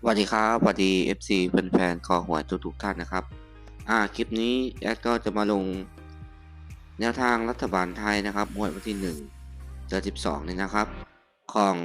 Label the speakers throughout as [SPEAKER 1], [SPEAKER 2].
[SPEAKER 1] สวัสดีครับสวัสดี FC แฟนๆคอหวยทุกท่านนะครับ อ่าคลิปนี้แอดก็จะมาลงแนวทางรัฐบาลไทยนะครับงวดวันที่1เดือน12นี่นะครับ ของ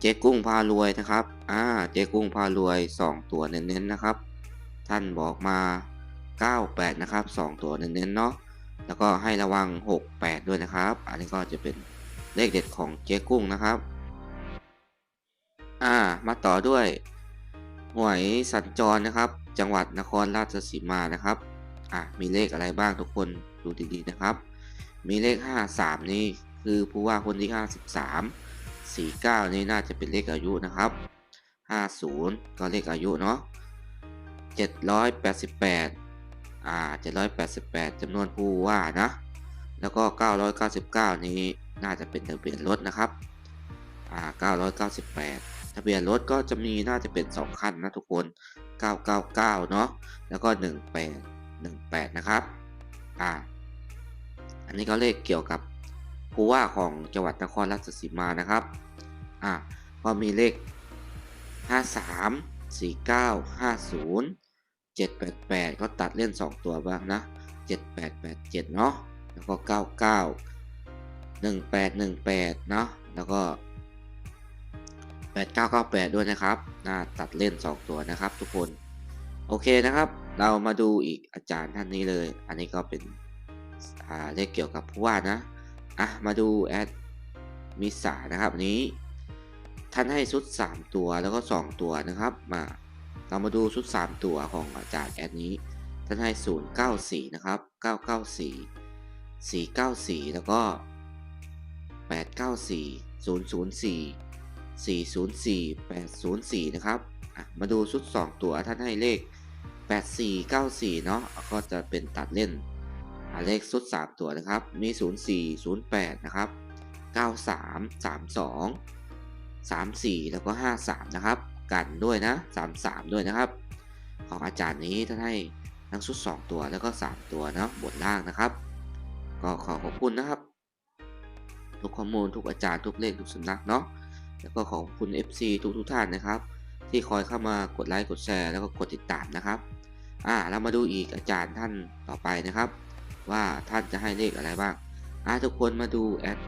[SPEAKER 1] เจ๊กุ้งพารวยนะครับอ่าเจ๊กุ้งพารวย 2 ตัวเน้นๆนะครับ ท่านบอกมา 98 นะครับ 2 ตัวเน้นๆเนาะแล้วก็ให้ระวัง 68 ด้วยนะครับ อันนี้ก็จะเป็นเลขเด็ดของเจ๊กุ้งนะครับ อ่า มาต่อด้วยหวยสัญจรนะครับ จังหวัดนครราชสีมานะครับ อะมีเลขอะไรบ้างทุกคนดูดีๆนะครับ มีเลข 53 นี่คือผู้ว่าคนที่ 53 49 นี่น่าจะเป็นเลขอายุนะครับ 50 ก็เลขอายุเนาะ788 อ่า 788จำนวนผู้ว่านะ แล้วก็ 999 นี้น่าจะเป็นทะเบียนรถนะครับ อ่า 998 ทะเบียนรถก็จะมีน่าจะเป็น 2 คันนะทุกคน 999 เนาะแล้วก็ 18 18 นะครับอ่าอันนี้ก็เลขเกี่ยวกับผู้ว่าของจังหวัดนครราชสีมานะครับอ่าก็มีเลข 53 49 50 788 ก็ตัดเล่น 2 ตัวบ้างนะ 7887 เนาะแล้วก็ 99 1818 เนาะแล้วก็ 8998 ด้วยนะครับน่าตัดเล่น 2 ตัวนะครับ ทุกคน โอเคนะครับ เรามาดูอีกอาจารย์ท่านนี้เลย อันนี้ก็เป็นอ่าเลขเกี่ยวกับผู้ว่านะ อะ มาดูแอดมิสานะครับอันนี้ ท่านให้ชุด 3 ตัวแล้วก็ 2 ตัวนะครับ มา เรามาดูชุด 3 ตัวของอาจารย์แอดนี้ ท่านให้ 094 นะครับ 994 494 แล้วก็ 894 004 404 804 นะครับ มาดูชุด 2 ตัวท่านให้เลข 8494 เนาะก็จะเป็นตัดเล่นเลขชุด 3 ตัวนะครับ มี 04 08 นะครับ 93 32 34 แล้วก็ 53 นะครับ กันด้วยนะ 33 ด้วยนะครับ ของอาจารย์นี้ท่านให้ทั้งชุด 2 ตัวแล้วก็ 3 ตัวเนาะบนล่างนะครับ ก็ขอขอบคุณนะครับ ทุกข้อมูลทุกอาจารย์ทุกเลขทุกสำนักเนาะ แล้วก็ขอบคุณ FC ทุกทุกท่านนะครับ ที่คอยเข้ามากดไลค์กดแชร์แล้วก็กดติดตามนะครับอ่าเรามาดูอีกอาจารย์ท่านต่อไปนะครับ ว่าท่านจะให้เลขอะไรบ้างอ่าทุกคนมาดูแอด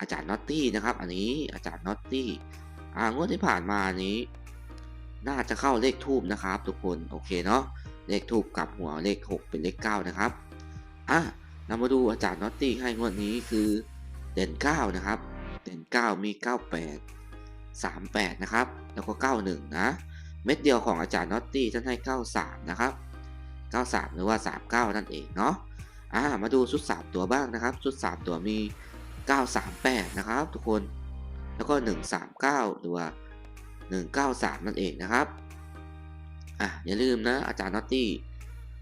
[SPEAKER 1] อาจารย์น็อตตี้นะครับ อันนี้อาจารย์น็อตตี้อ่างวดที่ผ่านมานี้ น่าจะเข้าเลขทูบนะครับ ทุกคนโอเคเนาะเลขทูบกับหัวเลข 6 เป็นเลข 9 นะครับอะเรามาดูอาจารย์น็อตตี้ให้งวดนี้คือเด่น 9 นะครับ เด่น9 มี 98 38 นะครับ แล้วก็ 91 นะ เม็ดเดียวของอาจารย์นอตตี้ท่านให้ 93 นะครับ 93 หรือว่า 39 นั่นเองเนาะอ่ามาดูชุด 3 ตัวบ้างนะครับชุด 3 ตัวมี 938 นะครับ ทุกคนแล้วก็ 139 หรือว่า 193 นั่นเองนะครับอะอย่าลืมนะอาจารย์นอตตี้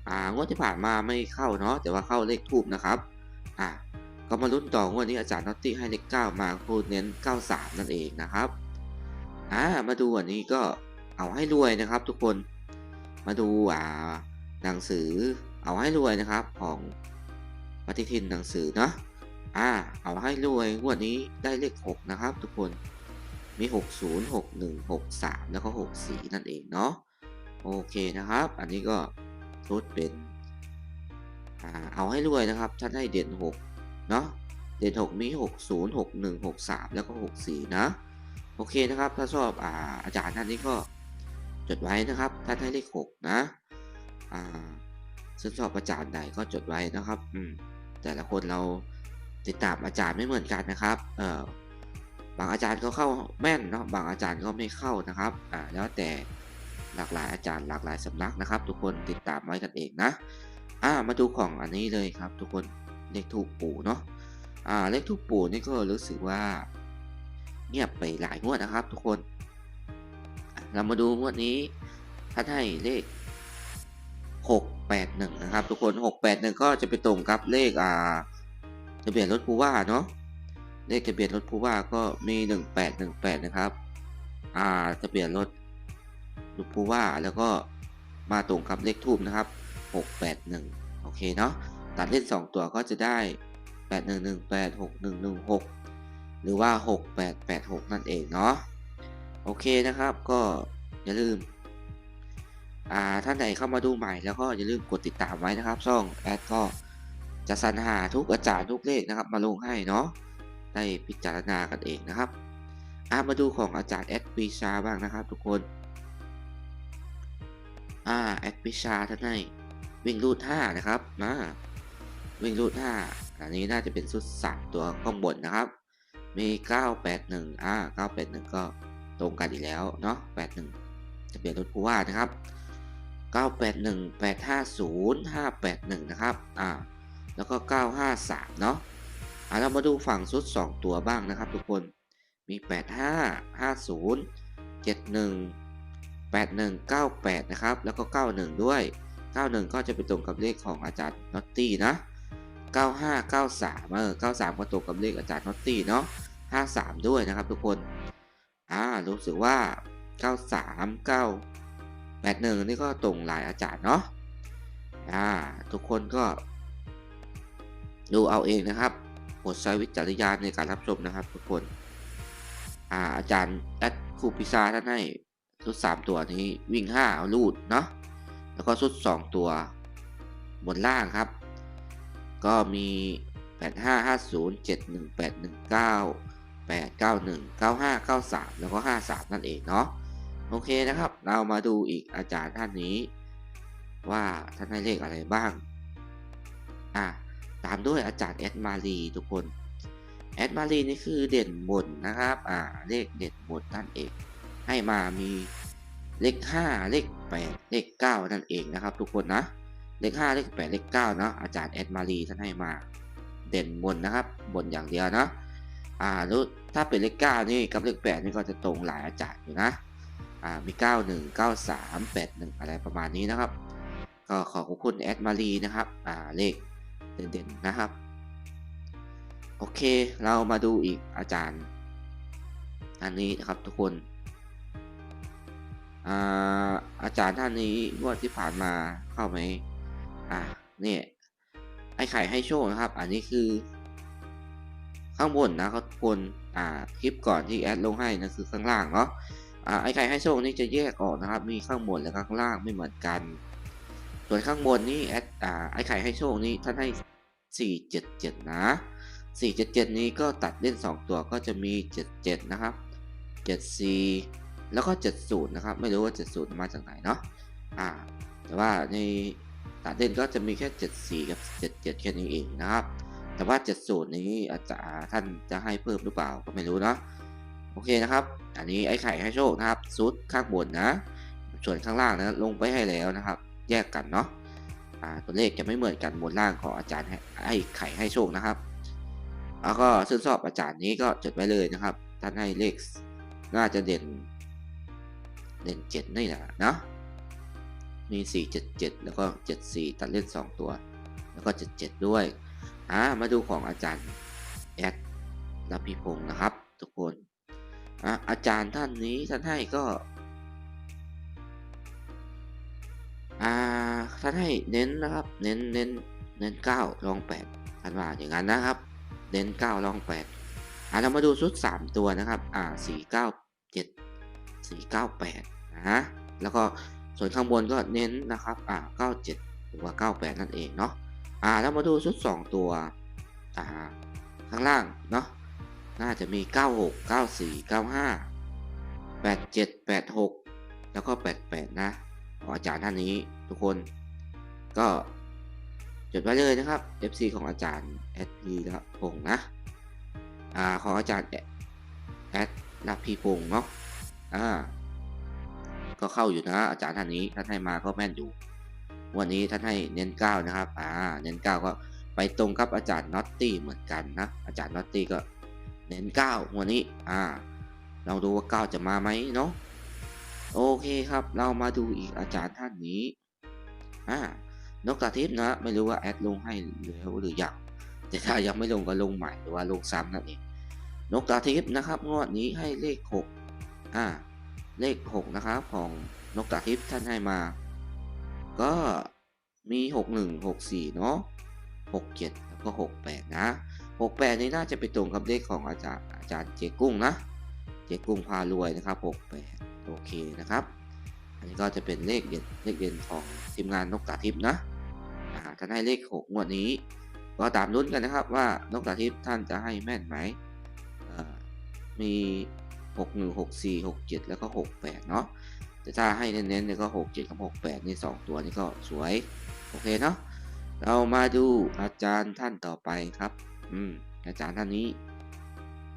[SPEAKER 1] อ่างวดที่ผ่านมาไม่เข้าเนาะแต่ว่าเข้าเลขทูบนะครับอะ ก็มาลุ้นต่องวดนี้อาจารย์น็อตตี้ให้เลข9มาพูดเน้น 93 นั่นเองนะครับอ่ามาดูอันนี้ก็เอาให้รวยนะครับ ทุกคนมาดูอ่าหนังสือเอาให้รวยนะครับของปฏิทินหนังสือเนาะอ่าเอาให้รวยงวดนี้ได้เลข 6 นะครับ ทุกคนมี 60 61 63 แล้วก็ 64 นั่นเองเนาะโอเคนะครับ อันนี้ก็ชุดเป็นอเอาให้รวยนะครับท่านให้เด่น 6 เนาะเด่น6 มี 60 61 63 แล้วก็ 64 นะ โอเคนะครับ ถ้าชอบอาอาจารย์ท่านนี้ก็จดไว้นะครับ ท่านให้เลข 6 นะอ่าซึ่งชอบอาจารย์ใดก็จดไว้นะครับอืมแต่ละคนเราติดตามอาจารย์ไม่เหมือนกันนะครับ เอ่อบางอาจารย์ก็เข้าแม่นเนาะ บางอาจารย์ก็ไม่เข้านะครับ อ่า แล้วแต่หลากหลายอาจารย์หลากหลายสำนักนะครับ ทุกคนติดตามไว้กันเองนะ อ่า มาดูของอันนี้เลยครับ ทุกคน เลขทูปปู่เนาะอ่าเลขทูปปู่นี่ก็รู้สึกว่า เงียบไปหลายงวดนะครับทุกคน เรามาดูงวดนี้ท่าให้เลข 681 นะครับ ทุกคน 681 ก็จะไปตรงกับเลขอ่าทะเบียนรถผู้ว่าเนาะเลขทะเบียนรถผู้ว่าก็มี 1818 นะครับอ่าทะเบียนรถรถผู้ว่าแล้วก็มาตรงกับเลขทูบนะครับ 681 โอเคเนาะ ตัดเล่น 2 ตัวก็จะได้ 8118 6116 หรือว่า 6886 นั่นเองเนาะโอเคนะครับก็อย่าลืมอ่าท่านใดเข้ามาดูใหม่แล้วก็อย่าลืมกดติดตามไว้นะครับ ช่องแอดก็จะสรรหาทุกอาจารย์ทุกเลขนะครับ มาลงให้เนาะได้พิจารณากันเองนะครับอ่ามาดูของอาจารย์แอดปีชาบ้างนะครับทุกคนอ่าแอดปีชาท่านให้วิ่งรูด5นะครับนะ วิ่งรูด5อันนี้น่าจะเป็นชุดสามตัวข้างบนนะครับ มี 981อ่า981 ก็ตรงกันอีกแล้วเนาะ81 จะเปลี่ยนรถผู้ว่านะครับ 981 850 581 นะครับอ่าแล้วก็ 953 เนาะอ่าเรามาดูฝั่งชุด 2 ตัวบ้างนะครับ ทุกคน มี 85 50 71 81 98 นะครับ แล้วก็ 91 ด้วย 91 ก็จะไปตรงกับเลขของอาจารย์น็อตตี้นะ 95 93 เออ 93 ก็ตรงกับเลขอาจารย์น็อตตี้เนาะ 53 ด้วยนะครับทุกคน อ่า รู้สึกว่า 93 9 81 นี่ก็ตรงหลายอาจารย์เนาะ อ่า ทุกคนก็ ดูเอาเองนะครับโปรดใช้วิจารณญาณในการรับชมนะครับทุกคน อ่า อาจารย์แอดครูพิซาท่านให้ชุด 3 ตัวนี้วิ่ง 5 เอาลูดเนาะ แล้วก็ชุด 2 ตัว บนล่างครับ ก็มี 8550 71819 891 95 93 แล้วก็ 53 นั่นเองเนาะโอเคนะครับ เรามาดูอีกอาจารย์ท่านนี้ ว่าท่านให้เลขอะไรบ้างอะตามด้วยอาจารย์แอดมารีทุกคนแอดมารีนี่คือเด่นบนนะครับอ่าเลขเด่นบนนั่นเอง ให้มามีเลข 5 เลข 8 เลข 9 นั่นเองนะครับ ทุกคนนะ เลข5เลข8เลข9เนาะอาจารย์แอดมารีท่านให้มาเด่นบนนะครับ บนอย่างเดียวเนาะอ่าแล้วถ้าเป็นเลข9นี่กับเลข8นี่ก็จะตรงหลายอาจารย์อยู่นะอ่ามี91 93 81อะไรประมาณนี้นะครับ ก็ขอขอบคุณแอดมารีนะครับอ่าเลขเด่นๆนะครับโอเค เรามาดูอีกอาจารย์ อันนี้นะครับทุกคน อาอาจารย์ท่านนี้งวดที่ผ่านมาเข้าไหม เนี่ยไอ้ไข่ให้โชคนะครับ อันนี้คือ ข้างบนนะครับทุกคนอ่าคลิปก่อนที่แอดลงให้นะคือข้างล่างเนาะอ่าไอ้ไข่ให้โชคนี่จะแยกออกนะครับ มีข้างบนและข้างล่างไม่เหมือนกัน ส่วนข้างบนนี่แอดอ่าไอ้ไข่ให้โชคนี่ท่านให้สี่เจ็ดเจ็ดนะสี่เจ็ดเจ็ดนี้ก็ตัดเล่นสองตัวก็จะมีเจ็ดเจ็ดนะครับเจ็ดสี่แล้วก็ 70 นะครับ ไม่รู้ว่า 70 มาจากไหนเนาะอ่าแต่ว่าใน ตัดเล่นก็จะมีแค่ 74 กับ 77 แค่นี้เองนะครับ แต่ว่า 70 นี้อาจารย์ท่านจะให้เพิ่มหรือเปล่าก็ไม่รู้เนาะโอเคนะครับ อันนี้ไอ้ไข่ให้โชคนะครับซุดข้างบนนะ ส่วนข้างล่างนะลงไปให้แล้วนะครับ แยกกันเนาะตัวเลขจะไม่เหมือนกันบนล่างของอาจารย์ให้ไข่ให้โชคนะครับแล้วก็ซึ่งสอบอาจารย์นี้ก็จดไว้เลยนะครับ ท่านให้เลขน่าจะเด่นเด่นเจ็ดนี่แหละเนาะ มีสี่เจ็ดเจ็ดแล้วก็เจ็ดสี่ตัดเล่นสองตัว แล้วก็เจ็ดเจ็ดด้วยอ่ามาดูของอาจารย์แอดรับพีพงศ์นะครับ ทุกคนอ่าอาจารย์ท่านนี้ท่านให้ก็อ่าท่านให้เน้นนะครับ เน้นเน้นเน้นเก้าลองแปดท่านว่าอย่างนั้นนะครับ เน้นเก้าลองแปดอ่าเรามาดูชุดสามตัวนะครับ อ่าสี่เก้าเจ็ด498นะแล้วก็ ส่วนข้างบนก็เน้นนะครับอ่า97 หรือว่า 98 นั่นเองเนาะอ่าแล้วมาดูชุด 2 ตัวอ่าข้างล่างเนาะน่าจะมี 96 94 95 87 86 แล้วก็ 88 นะของอาจารย์ท่านนี้ทุกคนก็จดไว้เลยนะครับ FC ของอาจารย์แอดพีละพงนะอ่าของอาจารย์แอดลับพีพงเนาะอ่า ก็เข้าอยู่นะ อาจารย์ท่านนี้ท่านให้มาก็แม่นอยู่ วันนี้ท่านให้เน้นเก้านะครับอ่าเน้นเก้าก็ไปตรงกับอาจารย์น็อตตี้เหมือนกันนะอาจารย์น็อตตี้ก็เน้นเก้าวันนี้อ่าเราดูว่าเก้าจะมาไหมเนาะโอเคครับ เรามาดูอีกอาจารย์ท่านนี้อ่านกตาทิพย์นะ ไม่รู้ว่าแอดลงให้แล้วหรือยังแต่ถ้ายังไม่ลงก็ลงใหม่หรือว่าลงซ้ำนั่นเองนกตาทิพย์นะครับงวดนี้ให้เลขหกอ่า เลข 6 นะครับของนกตาทิพย์ท่านให้มา ก็มี 61 64 เนาะ67 แล้วก็ 68 นะ 68 นี่น่าจะไปตรงกับเลขของอาจารย์อาจารย์เจกุ้งนะ เจกุ้งพารวยนะครับหกแปดโอเคนะครับ อันนี้ก็จะเป็นเลขเด่นเลขเด่นของทีมงานนกตาทิพย์นะท่านให้เลขหกงวดนี้ ก็ตามลุ้นกันนะครับว่านกตาทิพย์ท่านจะให้แม่นไหมมี หกหนึ่งหกสี่หกเจ็ดแล้วก็หกแปดเนาะแต่ถ้าให้เน้นๆเนี่ยก็หกเจ็ดกับหกแปดนี่สองตัวนี่ก็สวย โอเคเนาะเรามาดูอาจารย์ท่านต่อไปครับ อืม อาจารย์ท่านนี้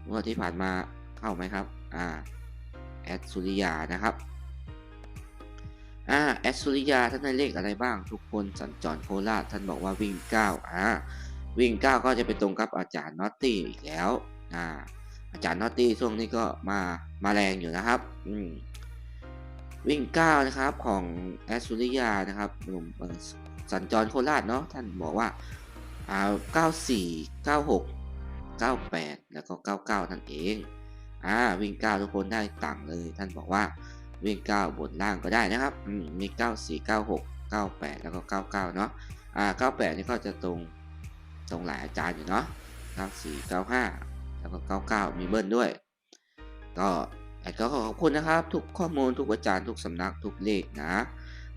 [SPEAKER 1] งวดที่ผ่านมาเข้าไหมครับ อ่า แอดสุริยานะครับ อ่า แอดสุริยาท่านได้เลขอะไรบ้าง ทุกคนสัญจรโคราชท่านบอกว่าวิ่ง 9 อ่า วิ่ง 9 ก็จะไปตรงกับอาจารย์นอตตี้อีกแล้ว อ่า อาจารย์นอตตี้ช่วงนี้ก็มามาแรงอยู่นะครับ อืมวิ่ง9นะครับของแอดสุริยานะครับหนุ่มสัญจรโคราชเนาะท่านบอกว่าอ่า94 96 98 แล้วก็ 99 นั่นเองอ่าวิ่ง9ทุกคนได้ต่างเลย ท่านบอกว่าวิ่ง9บนล่างก็ได้นะครับมี94 96 98 แล้วก็ 99 เนาะอ่า98 นี่ก็จะตรงตรงหลายอาจารย์อยู่เนาะ94 95 แล้วก็ 99 มีเบิ้ลด้วย ก็แอดก็ขอขอบคุณนะครับ ทุกข้อมูลทุกอาจารย์ทุกสำนักทุกเลขนะ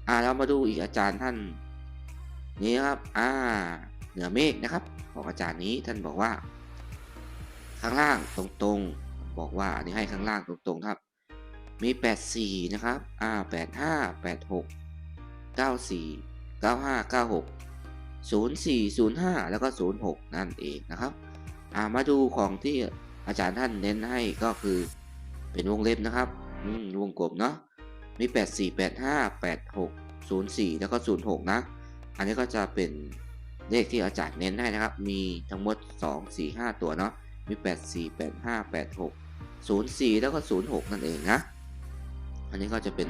[SPEAKER 1] อ่าเรามาดูอีกอาจารย์ท่าน นี้ครับอ่าเหนือเมฆนะครับ ของอาจารย์นี้ท่านบอกว่า ข้างล่างตรงๆ บอกว่าอันนี้ให้ข้างล่างตรงๆครับ มี 84 นะครับอ่า85 86 94 95 96 04 05 แล้วก็ 06 นั่นเองนะครับ อ่ามาดูของที่อาจารย์ท่านเน้นให้ก็คือเป็นวงเล็บนะครับวงกลมเนาะมี 84 85 86 04 แล้วก็ 06 นะ อันนี้ก็จะเป็นเลขที่อาจารย์เน้นให้นะครับ มีทั้งหมด 2 4 5 ตัวเนาะ มี 84 85 86 04 แล้วก็ 06 นั่นเองนะ อันนี้ก็จะเป็น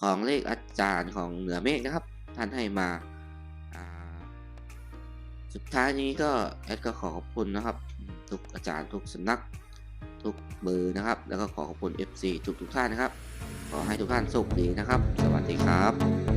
[SPEAKER 1] ของเลขอาจารย์ของเหนือเมฆนะครับ ท่านให้มา สุดท้ายนี้ก็แอดก็ขอขอบคุณนะครับ ทุกอาจารย์ทุกสำนัก ทุกเบอร์นะครับ แล้วก็ขอขอบคุณ FC ทุกทุกท่านนะครับ ขอให้ทุกท่านโชคดีนะครับ สวัสดีครับ